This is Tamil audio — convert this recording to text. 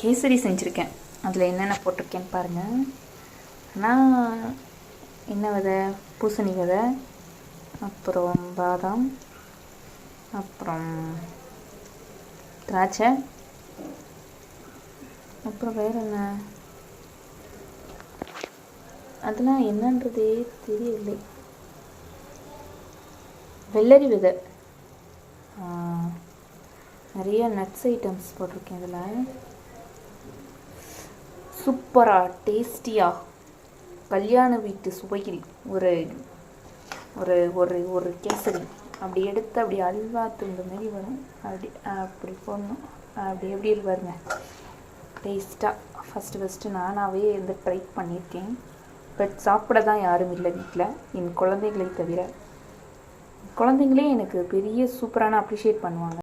கேசரி செஞ்சுருக்கேன். அதில் என்னென்ன போட்டிருக்கேன்னு பாருங்கள் ஆனால் என்ன விதை? பூசணி விதை அப்புறம் பாதாம் அப்புறம் திராட்சை அப்புறம் வேறு என்ன? அதெல்லாம் என்னன்றதே தெரியவில்லை. வெள்ளரி விதை. நிறைய நட்ஸ் ஐட்டம்ஸ் போட்டிருக்கேன் இதில். சூப்பராக டேஸ்டியாக கல்யாண வீட்டு சுவையில் ஒரு ஒரு ஒரு ஒரு கேசரி. அப்படி எடுத்து அப்படி அல்வா துண்டு மாதிரி வரும். அப்படி அப்படி போடணும். அப்படி எப்படி இருப்பாருங்க டேஸ்ட்டாக ஃபஸ்ட்டு ஃபஸ்ட்டு நானாகவே வந்து ட்ரை பண்ணியிருக்கேன். பட் சாப்பிட தான் யாரும் இல்லை வீட்டில் என் குழந்தைகளை தவிர. குழந்தைங்களே எனக்கு பெரிய சூப்பரான அப்ரிஷியேட் பண்ணுவாங்க.